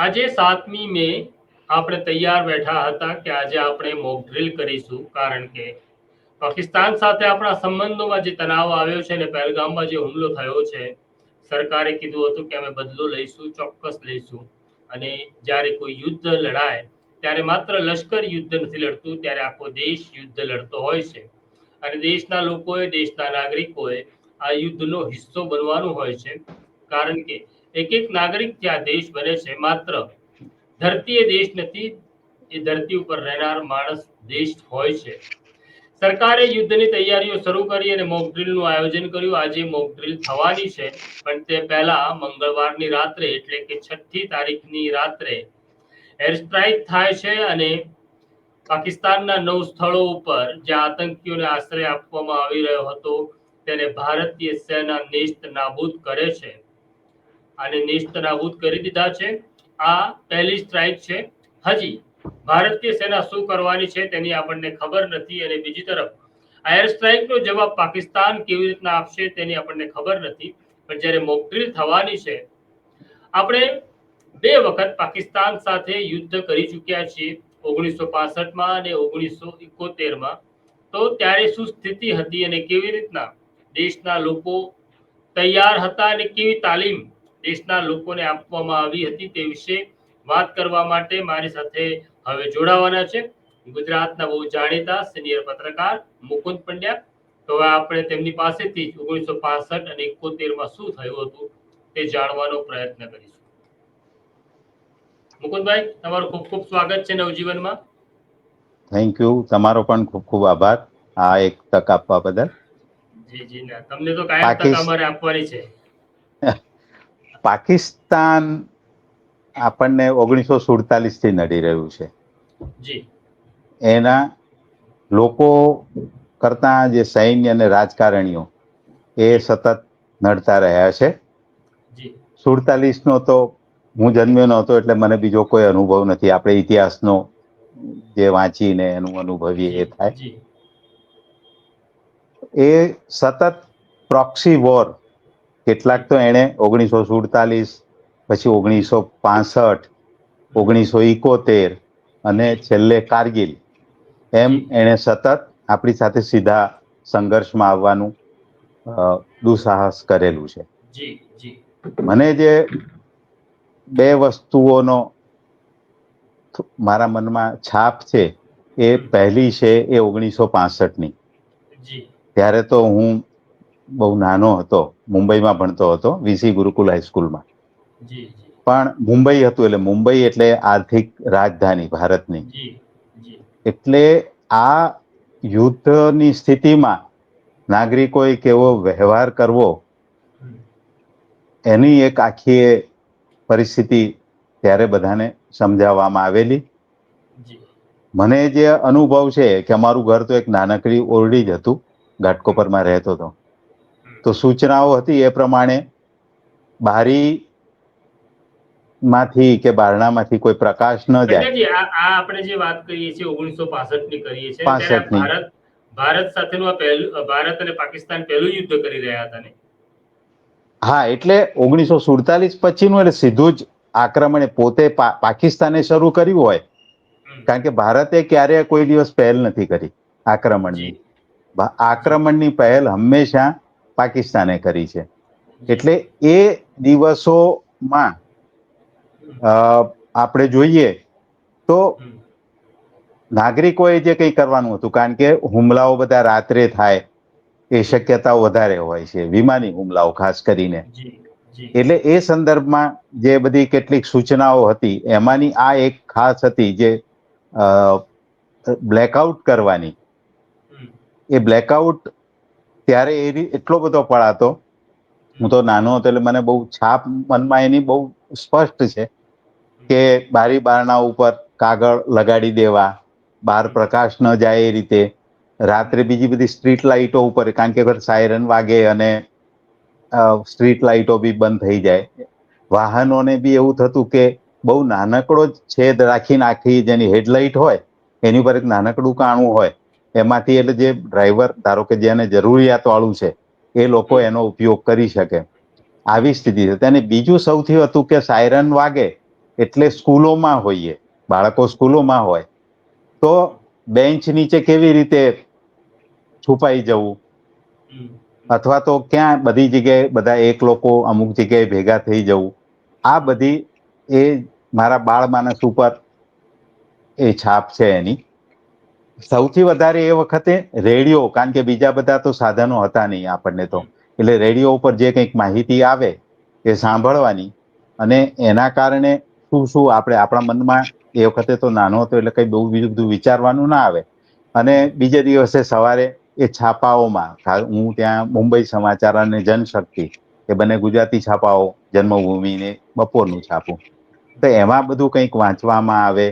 આજે સાતમી મે આપણે તૈયાર બેઠા હતા કે આજે આપણે મોક ડ્રિલ કરીશું, કારણ કે પાકિસ્તાન સાથે આપણા સંબંધોમાં જે તણાવ આવ્યો છે અને પહેલગામમાં જે હુમલો થયો છે, સરકારે કીધું હતું કે અમે બદલો લઈશું, ચોક્કસ લઈશું. અને જ્યારે કોઈ યુદ્ધ લડાય, ત્યારે માત્ર લશ્કર યુદ્ધ નથી લડતું, ત્યારે આખો દેશ યુદ્ધ લડતો હોય છે. અને દેશના લોકોએ, દેશના નાગરિકોએ આ યુદ્ધનો હિસ્સો બનવાનું હોય છે, કારણ કે એક એક નાગરિક ત્યાં દેશ બને છે. માત્ર ધરતી એ દેશ નથી, એ ધરતી ઉપર રહેનાર માણસ દેશ હોય છે. સરકારે યુદ્ધની તૈયારીઓ શરૂ કરી અને મોક ડ્રિલનું આયોજન કર્યું. આજે મોક ડ્રિલ થવાની છે, પણ તે પહેલા મંગળવારની રાત્રે, એટલે કે છઠ્ઠી તારીખની રાત્રે એર સ્ટ્રાઇક થાય છે અને પાકિસ્તાનના નવ સ્થળો ઉપર જ્યાં આતંકીઓને આશ્રય આપવામાં આવી રહ્યો હતો, તેને ભારતીય સેના નેસ્ત નાબૂદ કરે છે. અને નેસ્ત કરી દીધા છે. આ પહેલી સ્ટ્રાઇક છે. હજી ભારતીય સેના શું કરવાની છે તેની આપણને ખબર નથી અને બીજી તરફ એર સ્ટ્રાઇકનો જવાબ પાકિસ્તાન કેવી રીતના આપશે તેની આપણને ખબર નથી. પણ જ્યારે મોકડ્રીલ થવાની છે, આપણે બે વખત પાકિસ્તાન સાથે યુદ્ધ કરી ચૂક્યા છીએ, ઓગણીસો પાસઠમાં અને ઓગણીસો ઇકોતેરમાં તો ત્યારે શું સ્થિતિ હતી અને કેવી રીતના દેશના લોકો તૈયાર હતા અને કેવી તાલીમ દેશના લોકોને આપવામાં આવી હતી તે વિશે વાત કરવા માટે મારી સાથે હવે જોડાવાના છે ગુજરાતના બહુ જાણીતા સિનિયર પત્રકાર મુકુંદ પંડ્યા. તો હવે આપણે તેમની પાસેથી ઓગણીસો પાસઠ અને એકોતેરમાં શું થયું હતું તે જાણવાનો પ્રયત્ન કરીશું. મુકુંદભાઈ તમારું ખૂબ ખૂબ સ્વાગત છે નવજીવનમાં. થેન્ક યુ તમારો પણ ખૂબ ખૂબ આભાર. આ એક તક આપવા બદલ. જી જી ના. તમને તો કાયમ તક અમારે આપવાની છે. પાકિસ્તાન આપણને ઓગણીસો સુડતાલીસથી નડી રહ્યું છે. એના લોકો કરતા જે સૈન્ય અને રાજકારણીઓ એ સતત નડતા રહ્યા છે. સુડતાલીસ નો તો હું જન્મ્યો નહોતો એટલે મને બીજો કોઈ અનુભવ નથી. આપણે ઇતિહાસનો જે વાંચીને એનું અનુભવીએ એ થાય. એ સતત પ્રોક્સી વોર કેટલાક તો એણે ઓગણીસો સુડતાલીસ પછી ઓગણીસો પાસઠ ઓગણીસો ઇકોતેર અને છેલ્લે કારગિલ. એમ એણે સતત આપણી સાથે સીધા સંઘર્ષમાં આવવાનું દુસાહસ કરેલું છે. મને જે બે વસ્તુઓનો મારા મનમાં છાપ છે એ પહેલી છે એ ઓગણીસો પાસઠની. ત્યારે તો હું બહુ નાનો હતો મુંબઈમાં ભણતો હતો વીસી ગુરુકુલ હાઈસ્કૂલમાં પણ મુંબઈ હતું એટલે મુંબઈ એટલે આર્થિક રાજધાની ભારતની. એટલે આ યુદ્ધની સ્થિતિમાં નાગરિકોએ કેવો વ્યવહાર કરવો એની એક આખી પરિસ્થિતિ ત્યારે બધાને સમજાવવામાં આવેલી. મને જે અનુભવ છે કે અમારું ઘર તો એક નાનકડી ઓરડી જ હતું ઘાટકોપરમાં રહેતો હતો તો સૂચનાઓ હતી એ પ્રમાણે બારી માંથી કે બારણામાંથી કોઈ પ્રકાશ ન જાય. આ આપણે જે વાત કરીએ છીએ ઓગણીસો પાસઠની કરીએ છીએ ત્યારે 65 ની. ભારત ભારત સાથેનું આ પહેલું ભારત અને પાકિસ્તાન પહેલું યુદ્ધ કરી રહ્યા હતા ને. હા એટલે ઓગણીસો સુડતાલીસ પછીનું એટલે સીધું જ આક્રમણ પોતે પાકિસ્તાને શરૂ કર્યું હોય. કારણ કે ભારતે ક્યારેય કોઈ દિવસ પહેલ નથી કરી આક્રમણની. આક્રમણની પહેલ હંમેશા પાકિસ્તાને કરી છે. એટલે એ દિવસોમાં આપણે જોઈએ તો નાગરિકોએ જે કંઈ કરવાનું હતું કારણ કે હુમલાઓ બધા રાત્રે થાય એ શક્યતાઓ વધારે હોય છે વિમાની હુમલાઓ ખાસ કરીને. એટલે એ સંદર્ભમાં જે બધી કેટલીક સૂચનાઓ હતી એમાંની આ એક ખાસ હતી જે બ્લેકઆઉટ કરવાની. એ બ્લેકઆઉટ ત્યારે એ એટલો બધો પડાતો. હું તો નાનો હતો એટલે મને બહુ છાપ મનમાં એની બહુ સ્પષ્ટ છે કે બારી બારણા ઉપર કાગળ લગાડી દેવા બહાર પ્રકાશ ન જાય એ રીતે. રાત્રે બીજી બધી સ્ટ્રીટ લાઇટો ઉપર, કારણ કે સાયરન વાગે અને સ્ટ્રીટ લાઇટો બી બંધ થઈ જાય. વાહનોને બી એવું થતું કે બહુ નાનકડો છેદ રાખીને આખી જેની હેડલાઇટ હોય, એની ઉપર એક નાનકડું કાણું હોય એમાંથી એટલે જે ડ્રાઈવર ધારો કે જેને જરૂરિયાત વાળું છે એ લોકો એનો ઉપયોગ કરી શકે. આવી સ્થિતિ છે. તેને બીજું સૌથી હતું કે સાયરન વાગે એટલે સ્કૂલોમાં હોઈએ બાળકો સ્કૂલોમાં હોય તો બેન્ચ નીચે કેવી રીતે છુપાઈ જવું? અથવા તો ક્યાં બધી જગ્યાએ બધા એક લોકો અમુક જગ્યાએ ભેગા થઈ જવું? આ બધી એ મારા બાળ માનસ ઉપર એ છાપ છે એની. સૌથી વધારે એ વખતે રેડિયો, કારણ કે બીજા બધા તો સાધનો હતા નહીં આપણને તો. એટલે રેડિયો ઉપર જે કંઈક માહિતી આવે એ સાંભળવાની અને એના કારણે શું શું આપણે આપણા મનમાં એ વખતે તો નાનો હતો એટલે કંઈ બહુ બીજું વિચારવાનું ના આવે. અને બીજે દિવસે સવારે એ છાપાઓમાં હું ત્યાં મુંબઈ સમાચાર અને જનશક્તિ, એ બંને ગુજરાતી છાપાઓ જન્મભૂમિને બપોરનું છાપું. તો એમાં બધું કંઈક વાંચવામાં આવે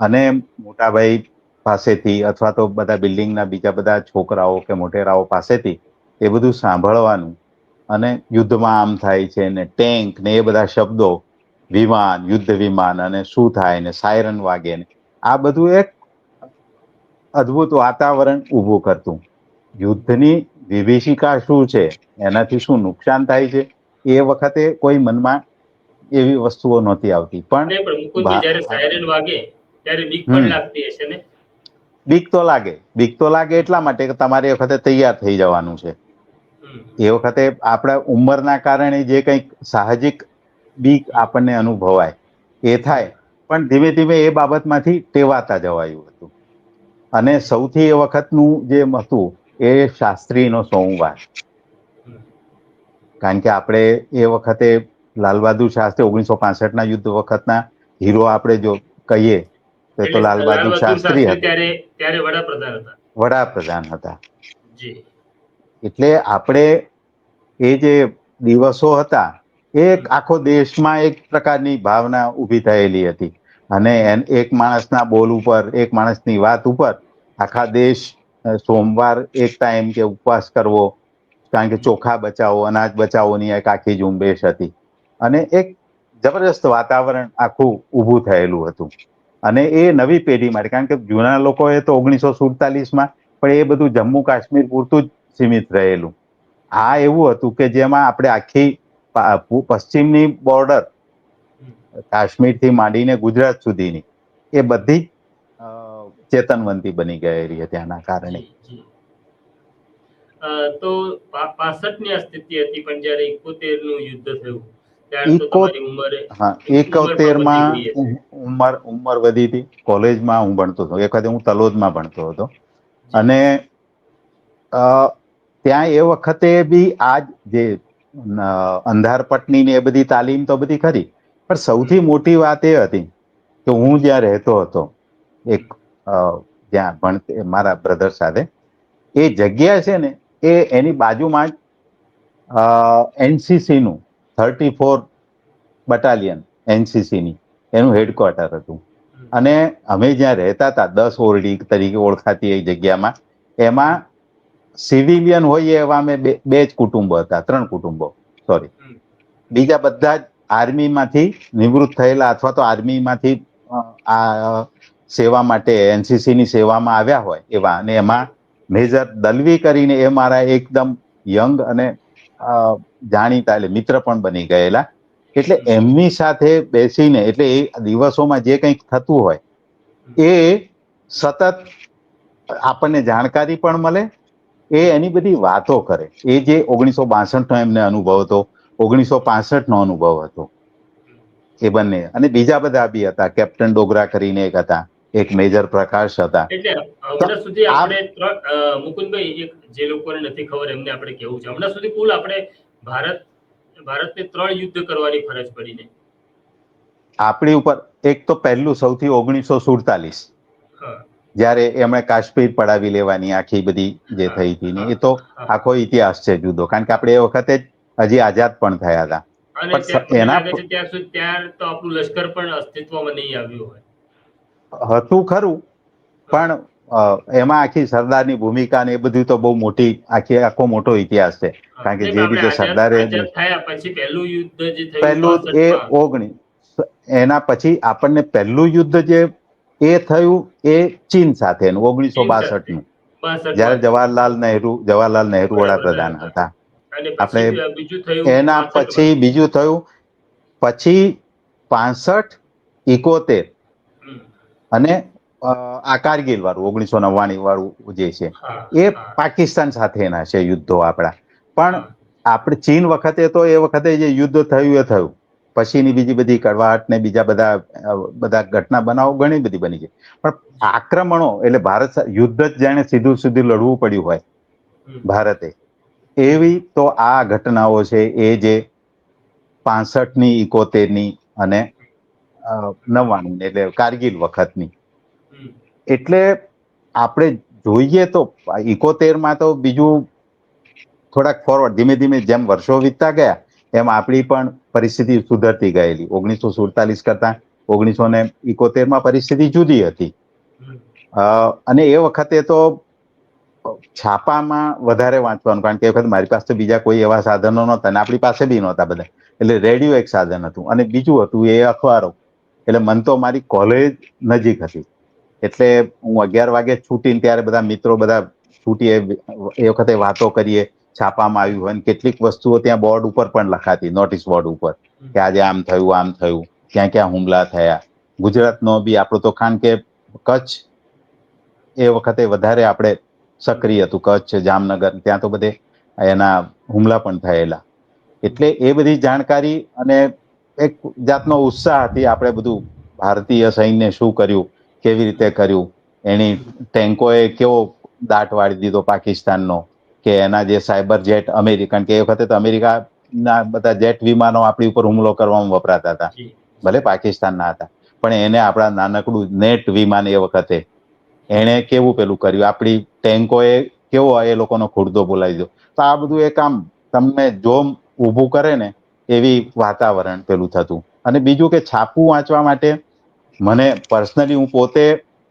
અને મોટાભાઈ પાસેથી અથવા તો બધા બિલ્ડિંગના બીજા બધા છોકરાઓ કે મોટેરાઓ પાસેથી એ બધું સાંભળવાનું અને યુદ્ધમાં આમ થાય છે ને ટેન્ક ને એ બધા શબ્દો વિમાન યુદ્ધ વિમાન અને શું થાય ને સાયરન વાગે ને આ બધું એક અદ્ભુત વાતાવરણ ઊભું કરતું. યુદ્ધની વિભીષિકા શું છે? એનાથી શું નુકસાન થાય છે? એ વખતે કોઈ મનમાં એવી વસ્તુઓ નહોતી આવતી. પણ જ્યારે સાયરન વાગે ત્યારે બીક પણ લાગતી હશે ને? બીક તો લાગે. બીક તો લાગે એટલા માટે કે તમારે એ વખતે તૈયાર થઈ જવાનું છે. એ વખતે આપણા ઉંમરના કારણે જે કંઈક સાહજિક બીક આપણને અનુભવાય, એ થાય. પણ ધીમે ધીમે એ બાબતમાંથી ટેવાતા જવાયું હતું. અને સૌથી એ વખતનું જે હતું, એ શાસ્ત્રીનો સોમવાર. કારણ કે આપણે એ વખતે લાલ બહાદુર શાસ્ત્રી ઓગણીસો પાસઠના યુદ્ધ વખતના હીરો આપણે જો કહીએ તો તો લાલ બહાદુર શાસ્ત્રી ત્યારે ત્યારે વડાપ્રધાન હતા. વડાપ્રધાન હતા. જી. એટલે આપણે એ જે દિવસો હતા એ એક આખો દેશમાં એક પ્રકારની ભાવના ઊભી થયેલી હતી. અને એક માણસના બોલ ઉપર એક માણસની વાત ઉપર આખા દેશ સોમવાર એક ટાઈમ કે ઉપવાસ કરવો કારણ કે ચોખા બચાવો અનાજ બચાવોની એક આખી ઝુંબેશ હતી. અને એક જબરદસ્ત વાતાવરણ આખું ઊભું થયેલું હતું. અને એ નવી પેઢી માટે કારણ કે જૂના લોકોએ તો ઓગણીસો સુડતાલીસમાં પણ એ બધું જમ્મુ કાશ્મીર પૂરતું જ સીમિત રહેલું. આ એવું હતું કે જેમાં આપણે આખી પશ્ચિમની બોર્ડર કાશ્મીરથી માંડીને ગુજરાત સુધીની, એ બધી ચેતનવંતી બની ગયેલી હતી આના કારણે. તો પાસઠની આ સ્થિતિ હતી, પણ જ્યારે ઇકોતેરનું યુદ્ધ થયું ઉંમરે હા ઉંમર એકોતેરમાં વધી હતી. ઉંમર ઉંમર વધી હતી. કોલેજમાં હું ભણતો હતો. એક વખતે હું તલોદમાં ભણતો હતો. અને ત્યાં એ વખતે બી આ જે અંધારપટની ને એ બધી તાલીમ તો બધી ખરી. પણ સૌથી મોટી વાત એ હતી કે હું જ્યાં રહેતો હતો એક જ્યાં ભણ મારા બ્રધર સાથે એ જગ્યા છે ને એ એની બાજુમાં જ એનસીસી નું થર્ટી ફોર બટાલિયન એનસીસી ની એનું હેડક્વાર્ટર હતું. અને અમે જ્યાં રહેતા હતા દસ ઓરડી તરીકે ઓળખાતી એ જગ્યામાં એમાં સિવિલિયન હોઈએ એવા અમે બે બે જ કુટુંબો હતા ત્રણ કુટુંબો સોરી બીજા બધા જ આર્મીમાંથી નિવૃત્ત થયેલા અથવા તો આર્મીમાંથી આ સેવા માટે એનસીસીની સેવામાં આવ્યા હોય એવા. અને એમાં મેજર દલવી કરીને એ મારા એકદમ યંગ અને જાણીતા એટલે મિત્ર પણ બની ગયેલા. એટલે એમની સાથે બેસીને એટલે એ દિવસોમાં જે કંઈક થતું હોય એ સતત આપણને જાણકારી પણ મળે એ એની બધી વાતો કરે. એ જે ઓગણીસો બાસઠ નો એમને અનુભવ હતો ઓગણીસો પાસઠનો અનુભવ હતો એ બંને. અને બીજા બધા બી હતા કેપ્ટન ડોગરા કરીને એક હતા. એક મેજર પ્રકાશ હતા. એટલે સુધી આપણે મુકુંદભાઈ જે લોકોને નથી ખબર એમને આપણે કેવું છે. હમણાં સુધી કુલ આપણે ભારત ભારતને ત્રણ યુદ્ધ કરવાની ફરજ પડી ને આપણી ઉપર એક તો પહેલું સૌથી ઓગણીસો સુડતાલીસ. જ્યારે એમણે કાશ્મીર પડાવી લેવાની આખી બધી જે થઈ હતી ને એ તો આખો ઇતિહાસ છે જુદો. કારણ કે આપણે એ વખતે હજી આઝાદ પણ થયા હતા. એના ત્યાં તો આપણું લશ્કર પણ અસ્તિત્વમાં નહીં આવ્યું હોય. હતું ખરું પણ એમાં આખી સરદારની ભૂમિકા ને એ બધું તો બહુ મોટી આખી આખો મોટો ઇતિહાસ છે. કારણ કે જે રીતે સરદારે પહેલું એ ઓગણી. એના પછી આપણને પહેલું યુદ્ધ જે એ થયું એ ચીન સાથેનું ઓગણીસો બાસઠનું 62 જ્યારે જવાહરલાલ નહેરુ જવાહરલાલ નહેરુ વડાપ્રધાન હતા. આપણે એના પછી બીજું થયું પછી પાસઠ ઇકોતેર. અને આ કારગિલ વાળું ઓગણીસો નવ્વાણું વાળું જે છે એ પાકિસ્તાન સાથેના છે યુદ્ધો આપણા. પણ આપણે ચીન વખતે તો એ વખતે જે યુદ્ધ થયું એ થયું. પછીની બીજી બધી કડવાટ ને બીજા બધા બધા ઘટના બનાવો ઘણી બધી બની છે. પણ આક્રમણો એટલે ભારત યુદ્ધ જ જાણે સીધું સીધું લડવું પડ્યું હોય ભારતે. એવી તો આ ઘટનાઓ છે એ જે પાસઠની ઇકોતેરની અને નવ્વાણું એટલે કારગિલ વખતની. એટલે આપણે જોઈએ તો ઇકોતેરમાં તો બીજું થોડાક ફોરવર્ડ ધીમે ધીમે જેમ વર્ષો વીતતા ગયા એમ આપણી પણ પરિસ્થિતિ સુધરતી ગયેલી. ઓગણીસો સુડતાલીસ કરતા ઓગણીસો ને ઇકોતેરમાં પરિસ્થિતિ જુદી હતી. અ, અને એ વખતે તો છાપામાં વધારે વાંચવાનું કારણ કે એ વખત મારી પાસે તો બીજા કોઈ એવા સાધનો નહોતા અને આપણી પાસે બી નહોતા બધા. એટલે રેડિયો એક સાધન હતું. અને બીજું હતું એ અખબારો. એટલે મન તો મારી કોલેજ નજીક હતી. એટલે હું અગિયાર વાગે છૂટીને ત્યારે બધા મિત્રો બધા છૂટીએ એ વખતે વાતો કરીએ, છાપામાં આવ્યું હોય કેટલીક વસ્તુઓ ત્યાં બોર્ડ ઉપર પણ લખાતી નોટિસ બોર્ડ ઉપર, કે આજે આમ થયું આમ થયું, ક્યાં ક્યાં હુમલા થયા. ગુજરાતનો બી આપણો તો ખાન કે કચ્છ એ વખતે વધારે આપણે સક્રિય હતું. કચ્છ, જામનગર, ત્યાં તો બધે એના હુમલા પણ થયેલા. એટલે એ બધી જાણકારી અને એક જાતનો ઉત્સાહ હતી આપણે બધું ભારતીય સૈન્ય શું કર્યું કેવી રીતે કર્યું એની ટેન્કોએ કેવો દાટ વાળી દીધો પાકિસ્તાનનો કે એના જે સાયબર જેટ અમેરિકન કે એ વખતે તો અમેરિકા ના બધા જેટ વિમાનો આપણી ઉપર હુમલો કરવામાં વપરાતા હતા. ભલે પાકિસ્તાનના હતા પણ એને આપણા નાનકડું નેટ વિમાન એ વખતે એણે કેવું પેલું કર્યું આપણી ટેન્કોએ કેવો એ લોકોનો ખુરદો બોલાવી દીધો તો આ બધું એક આમ તમને જોમ ઊભું કરે ને એવી વાતાવરણ પેલું થતું. અને બીજું કે છાપું વાંચવા માટે મને પર્સનલી હું પોતે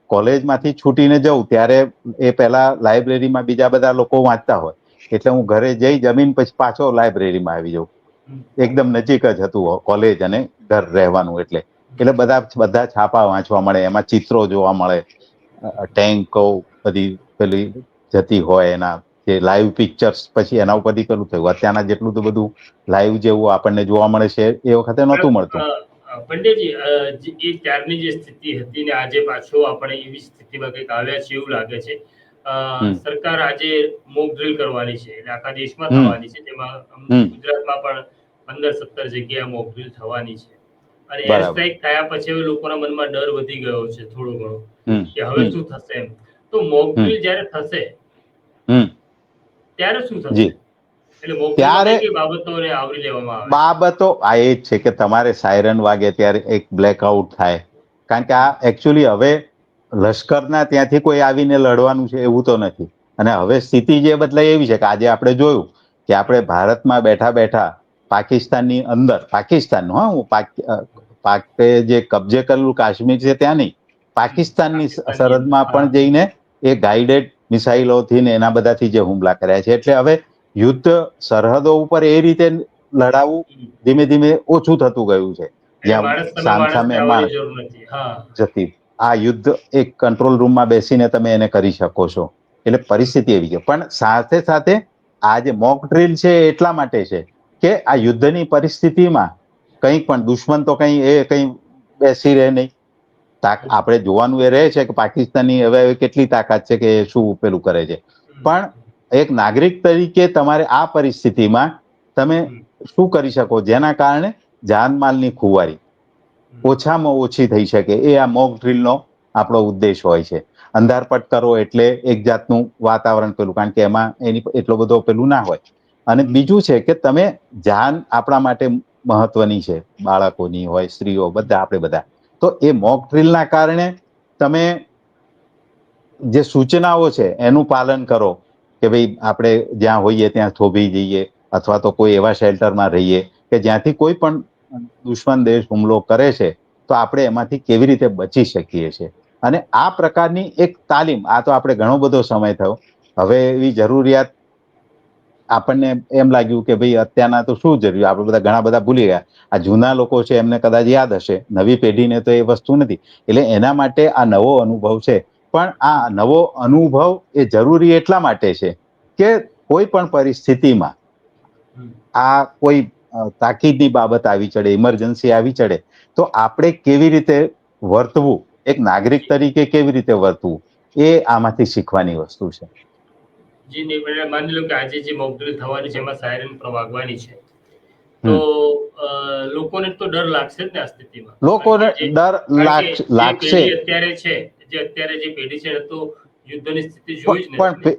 કોલેજમાંથી છૂટીને જઉં ત્યારે એ પહેલા લાઇબ્રેરીમાં બીજા બધા લોકો વાંચતા હોય. એટલે હું ઘરે જઈ જમીન પછી પાછો લાઇબ્રેરીમાં આવી જાઉં. એકદમ નજીક જ હતું કોલેજ અને ઘર રહેવાનું એટલે. એટલે બધા બધા છાપા વાંચવા મળે, એમાં ચિત્રો જોવા મળે. ટેન્કો બધી પેલી જતી હોય એના જે લાઈવ પિક્ચર્સ પછી એના ઉપરથી પેલું થયું. અત્યારના જેટલું તો બધું લાઈવ જેવું આપણને જોવા મળે છે એ વખતે નહોતું મળતું. પંડિતજી એ ત્યારની જે સ્થિતિ હતી ને આજે પાછો આપણે એવી સ્થિતિમાં કંઈક આવ્યા છે એવું લાગે છે. સરકાર આજે મોક ડ્રિલ કરવાની છે એટલે આખા દેશમાં થવાની છે. જેમાં ગુજરાતમાં પણ પંદર સત્તર જગ્યાએ મોક ડ્રિલ થવાની છે. અને એર. સ્ટ્રાઇક થયા પછી હવે લોકોના મનમાં ડર વધી ગયો છે થોડો ઘણો કે હવે શું થશે એમ. તો મોક. ડ્રિલ જ્યારે થશે ત્યારે શું થશે? જી. ત્યારે- બાબતો આ એ જ છે કે તમારે સાયરન વાગે ત્યારે એક બ્લેકઆઉટ થાય. કારણ કે આ એકચ્યુઅલી હવે લશ્કરના ત્યાંથી કોઈ આવીને લડવાનું છે એવું તો નથી. અને હવે સ્થિતિ જે બદલાય એવી છે કે આજે આપણે જોયું કે આપણે ભારતમાં બેઠા બેઠા પાકિસ્તાનની અંદર પાકિસ્તાનનું હા હું પાક જે કબજે કરેલું કાશ્મીર છે ત્યાં નહીં પાકિસ્તાનની પાકિસ્તાનની સરહદમાં પણ જઈને એ ગાઈડેડ મિસાઇલોથી ને એના બધાથી જે હુમલા કર્યા છે. એટલે હવે યુદ્ધ સરહદો ઉપર એ રીતે લડાવવું ધીમે ધીમે ઓછું થતું ગયું છે. જ્યાં માણસ સામ માણસ જતી. આ યુદ્ધ એક કંટ્રોલ રૂમમાં બેસીને તમે એને કરી શકો છો. એટલે પરિસ્થિતિ એવી છે. પણ સાથે સાથે આ જે મોક ડ્રીલ છે એટલા માટે છે કે આ યુદ્ધની પરિસ્થિતિમાં કંઈ પણ દુશ્મન તો કંઈ એ કંઈ બેસી રહે નહીં. આપણે જોવાનું એ રહે છે કે પાકિસ્તાનની હવે કેટલી તાકાત છે કે શું પેલું કરે છે. પણ એક નાગરિક તરીકે તમારે આ પરિસ્થિતિમાં તમે શું કરી શકો? જેના કારણે જાનમાલની ખુવારી ઓછામાં ઓછી થઈ શકે. એ આ મોક ડ્રીલનો આપણો ઉદ્દેશ હોય છે. અંધારપટ કરો એટલે એક જાતનું વાતાવરણ પેલું, કારણ કે એમાં એની એટલો બધો પેલું ના હોય. અને બીજું છે કે તમે જાન આપણા માટે મહત્વની છે. બાળકોની હોય, સ્ત્રીઓ, બધા, આપણે બધા. તો એ મોક ડ્રીલના કારણે તમે જે સૂચનાઓ છે, એનું પાલન કરો કે ભાઈ આપણે જ્યાં હોઈએ ત્યાં થોભી જઈએ અથવા તો કોઈ એવા શેલ્ટરમાં રહીએ કે જ્યાંથી કોઈ પણ દુશ્મન દેશ હુમલો કરે છે, તો આપણે એમાંથી કેવી રીતે બચી શકીએ છીએ. અને આ પ્રકારની એક તાલીમ, આ તો આપણે ઘણો બધો સમય થયો. હવે એવી જરૂરિયાત આપણને એમ લાગ્યું કે ભાઈ અત્યારના તો શું જરૂર આપણે બધા ઘણા બધા ભૂલી ગયા. આ જૂના લોકો છે એમને કદાચ યાદ હશે. નવી પેઢીને તો એ વસ્તુ નથી. એટલે એના માટે આ નવો અનુભવ છે. પણ આ નવો અનુભવ એ જરૂરી એટલા માટે છે કે કોઈ પણ પરિસ્થિતિમાં આ કોઈ તાકીદની બાબત આવી ચડે ઇમરજન્સી આવી ચડે, તો આપણે કેવી રીતે વર્તવું? એક નાગરિક તરીકે કેવી રીતે વર્તવું? એ આમાંથી શીખવાની વસ્તુ છે. જી માની લો કે આજે જે મોકડ્રિલ થવાની છે એમાં સાયરન પણ વાગવાની છે તો લોકોને તો ડર લાગશે જ ને આ સ્થિતિમાં. લોકોને ડર લાગશે અત્યારે છે જે અત્યારે જે પેઢી છે તો યુદ્ધની સ્થિતિ જોઈ જ પણ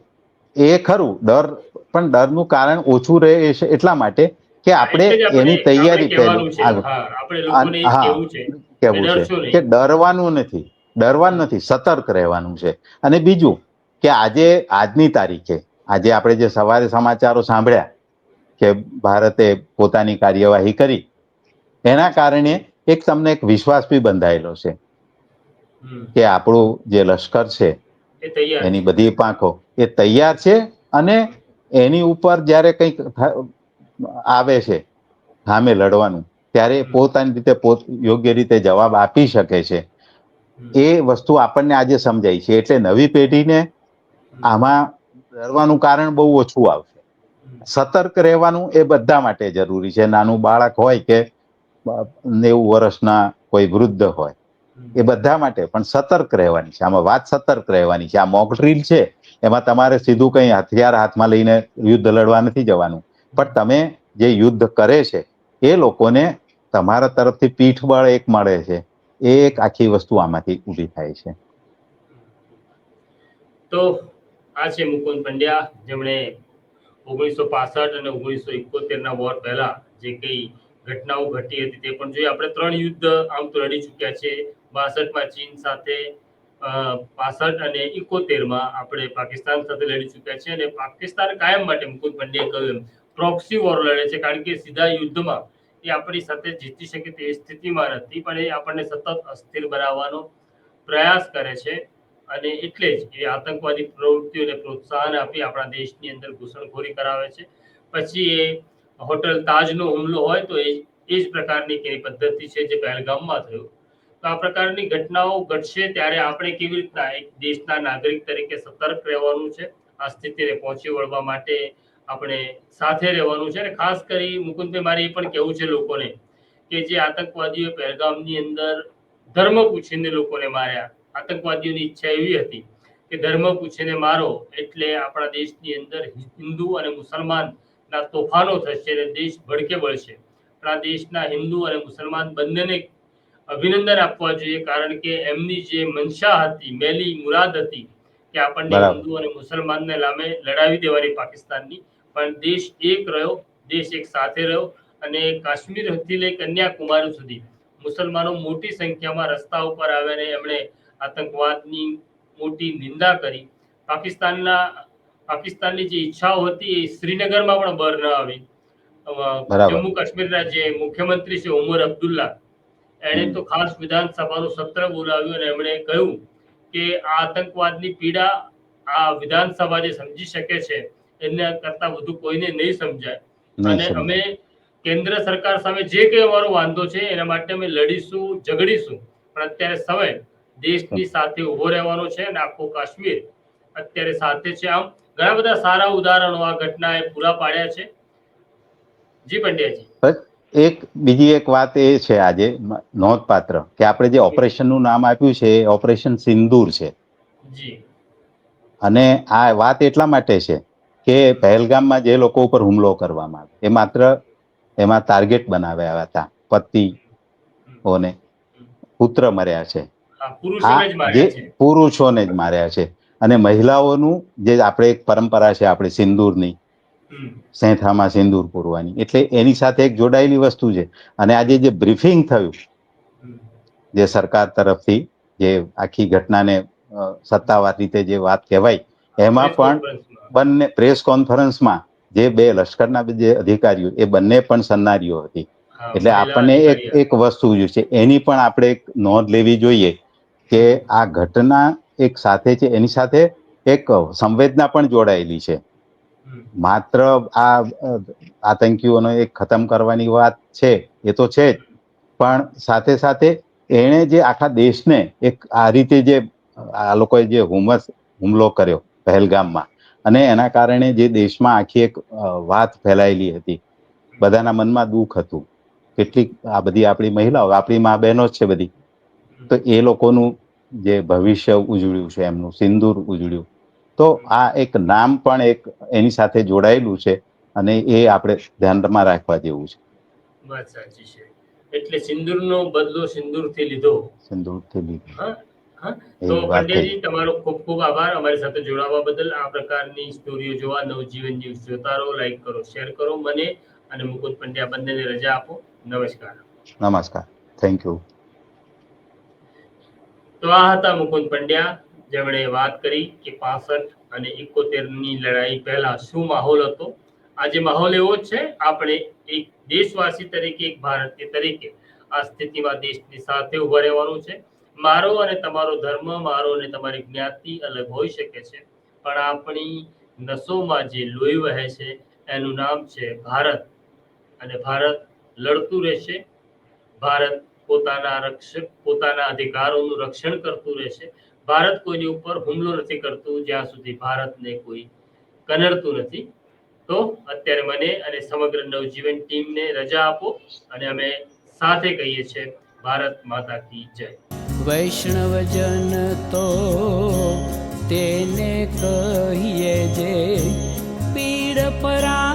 એ ખરું ડર પણ ડરનું કારણ ઓછું રહે છે એટલા માટે કે આપણે એની તૈયારી પહેલી હા આપણે લોકોને એ જ હા. કહેવું છે. કહેવું કે ડરશો છે નહીં. કે ડરવાનું નથી. ડરવાનું નથી સતર્ક રહેવાનું છે. અને બીજું કે આજે આજની તારીખે આજે આપણે જે સવારે સમાચારો સાંભળ્યા કે ભારતે પોતાની કાર્યવાહી કરી એના કારણે એક તમને એક વિશ્વાસ બી બંધાયેલો છે કે આપણું જે લશ્કર છે એની બધી પાંખો એ તૈયાર છે અને એની ઉપર જ્યારે કંઈક આવે છે સામે લડવાનું ત્યારે પોતાની રીતે પોત યોગ્ય રીતે જવાબ આપી શકે છે. એ વસ્તુ આપણને આજે સમજાય છે. એટલે નવી પેઢીને આમાં ડરવાનું કારણ બહુ ઓછું આવશે. સતર્ક રહેવાનું એ બધા માટે જરૂરી છે. નાનું બાળક હોય કે નેવું વર્ષના કોઈ વૃદ્ધ હોય, એ બધા માટે, પણ સતર્ક રહેવાની છે. આમાં વાત સતર્ક રહેવાની છે. આ મોક ડ્રીલ છે, એમાં તમારે સીધું કંઈ હથિયાર હાથમાં લઈને યુદ્ધ લડવા નથી જવાનું. પણ તમે જે યુદ્ધ કરે છે, એ લોકોને તમારા તરફથી પીઠબળ એક મળે છે. એ એક આખી વસ્તુ આમાંથી ઊભી થાય છે. તો આ છે મુકુંદ પંડ્યા. જેમણે ઓગણીસો પાસઠ અને ઓગણીસો એકોતેર ના વોર પહેલા જે કઈ ઘટનાઓ ઘટી હતી તે પણ જોઈએ આપણે ત્રણ યુદ્ધ આમ તો લડી ચૂક્યા છે. બાસઠમાં ચીન સાથે પાસઠ અને ઇકોતેરમાં આપણે પાકિસ્તાન સાથે લડી ચૂક્યા છે અને પાકિસ્તાન કાયમ માટે મુકુંદ પંડ્યાએ કહ્યું એમ પ્રોક્સી વોર લડે છે. કારણ કે સીધા યુદ્ધમાં એ આપણી સાથે જીતી શકે તેવી સ્થિતિમાં નથી, પણ એ આપણને સતત અસ્થિર બનાવવાનો પ્રયાસ કરે છે. અને એટલે જ એ આતંકવાદી પ્રવૃત્તિઓને પ્રોત્સાહન આપી આપણા દેશની અંદર ઘૂસણખોરી કરાવે છે. પછી એ હોટલ તાજનો હુમલો હોય તો એ એ જ પ્રકારની કેવી પદ્ધતિ છે જે પહેલગામમાં થયું. તો આ પ્રકારની ઘટનાઓ ઘટશે ત્યારે આપણે કેવી રીતના એક દેશના નાગરિક તરીકે સતર્ક રહેવાનું છે, આ સ્થિતિને પહોંચી વળવા માટે આપણે સાથે રહેવાનું છે અને ખાસ કરી મુકુંદભાઈ, મારે એ પણ કહેવું છે લોકોને કે જે આતંકવાદીઓ પહેલગામની અંદર ધર્મ પૂછીને લોકોને માર્યા આતંકવાદીઓની ઈચ્છા એવી હતી કે ધર્મ પૂછીને મારો એટલે આપણા દેશની અંદર હિન્દુ અને મુસલમાનના તોફાનો થશે અને દેશ ભડકે બળશે પણ આ દેશના હિન્દુ અને મુસલમાન બંનેને અભિનંદન આપવા જોઈએ કારણ કે એમની જે મનસા હતી મેલી મુરાદ હતી કે આપણને હિન્દુ અને મુસલમાનને લામે લડાવી દેવાની પાકિસ્તાનની. પણ દેશ એક રહ્યો દેશ એક સાથે રહ્યો અને કાશ્મીરથી લઈ કન્યાકુમારી સુધી મુસલમાનો મોટી સંખ્યામાં રસ્તા ઉપર આવ્યા અને એમણે આતંકવાદની મોટી નિંદા કરી. પાકિસ્તાનના પાકિસ્તાનની જે ઈચ્છાઓ હતી એ શ્રીનગરમાં પણ બર ન આવી. જમ્મુ કાશ્મીરના જે મુખ્યમંત્રી છે ઉમર અબ્દુલ્લા એણે તો ખાસ વિધાનસભાનું સત્ર બોલાવ્યું અને એમણે કહ્યું કે આ આતંકવાદની પીડા આ વિધાનસભા જે સમજી શકે છે એના કરતા વધુ કોઈને નહીં સમજાય. અને અમે કેન્દ્ર સરકાર સામે જે કંઈ અમારો વાંધો છે એના માટે અમે લડીશું ઝઘડીશું. પણ અત્યારે સમય દેશની સાથે ઊભો રહેવાનો છે અને આખું કાશ્મીર અત્યારે સાથે છે. આમ ઘણા બધા સારા ઉદાહરણો આ ઘટનાએ પૂરા પાડ્યા છે. જી પંડ્યાજી. એક બીજી એક વાત એ છે આજે નોંધપાત્ર કે આપણે જે ઓપરેશનનું નામ આપ્યું છે એ ઓપરેશન સિંદૂર છે. જી. અને આ વાત એટલા માટે છે કે પહેલગામમાં જે લોકો ઉપર હુમલો કરવામાં આવ્યો એ માત્ર એમાં ટાર્ગેટ બનાવ્યા હતા પતિઓને પુત્ર મર્યા છે. જ પુરુષોને જ માર્યા છે. અને મહિલાઓનું જે આપણે એક પરંપરા છે આપણે સિંદૂરની. સેંથામાં સિંદૂર પૂરવાની. એટલે એની સાથે એક જોડાયેલી વસ્તુ છે. અને આજે જે બ્રીફિંગ થયું જે સરકાર તરફથી જે આખી ઘટનાને સત્તાવાર રીતે જે વાત કહેવાય એમાં પણ બંને પ્રેસ કોન્ફરન્સમાં જે બે લશ્કરના જે અધિકારીઓ એ બંને પણ સન્નારીઓ હતી. એટલે આપણને એક એક વસ્તુ જે છે એની પણ આપણે એક નોંધ લેવી જોઈએ કે આ ઘટના એક સાથે છે એની સાથે એક સંવેદના પણ જોડાયેલી છે. માત્ર આ આતંકીઓનો એક ખતમ કરવાની વાત છે એ તો છે જ. પણ સાથે સાથે એણે જે આખા દેશને એક આ રીતે જે આ લોકોએ જે હુમસ હુમલો કર્યો પહેલગામમાં અને એના કારણે જે દેશમાં આખી એક વાત ફેલાયેલી હતી. બધાના મનમાં દુઃખ હતું. કેટલીક આ બધી આપણી મહિલાઓ આપણી મા બહેનો જ છે બધી. તો એ લોકોનું જે ભવિષ્ય ઉજળ્યું છે એમનું સિંદૂર ઉજળ્યું. તો આ એક નામ પણ એક એની સાથે જોડાયેલું છે અને એ આપણે ધ્યાનમાં રાખવા જેવું છે. વાત સાચી છે. એટલે સિંદૂરનો બદલો સિંદૂરથી લીધો. સિંદૂરથી લીધું. તો પંડ્યાજી તમારો ખૂબ ખૂબ આભાર. અમારી સાથે જોડાવા બદલ આ પ્રકારની સ્ટોરીઓ જોવા નવજીવન ન્યૂઝ જોતા રહો લાઈક કરો શેર કરો મને અને મુકુદ પંડ્યા બંનેને રજા આપો. નમસ્કાર. નમસ્કાર. Thank you. તો આ હતા મુકુંદ પંડ્યા, જેમણે વાત કરી કે પાસઠ અને એકોતેરની લડાઈ પહેલા શું માહોલ હતો? આજે માહોલ એવો છે, આપણે એક દેશવાસી તરીકે, એક ભારતીય તરીકે આ સ્થિતિમાં દેશની સાથે ઊભા રહેવાનું છે. મારો અને તમારો ધર્મ, મારો અને તમારી જ્ઞાતિ અલગ હોઈ શકે છે, પણ આપણી નસોમાં જે લોહી વહે છે, એનું નામ છે ભારત. અને ભારત લડતું રહેશે. ભારત પોતાના રક્ષક, પોતાના અધિકારોનું રક્ષણ કરતું રહેશે. ભારત કોઈની ઉપર હુમલો નથી કરતું, જ્યાં સુધી ભારતને કોઈ કનરતું નથી. તો અત્યારે મને અને સમગ્ર નવજીવન ટીમને રજા આપો અને અમે સાથે કહીએ છીએ, ભારત માતા કી જય. વૈષ્ણવજન તો તેને કહીએ જે પીડ પરા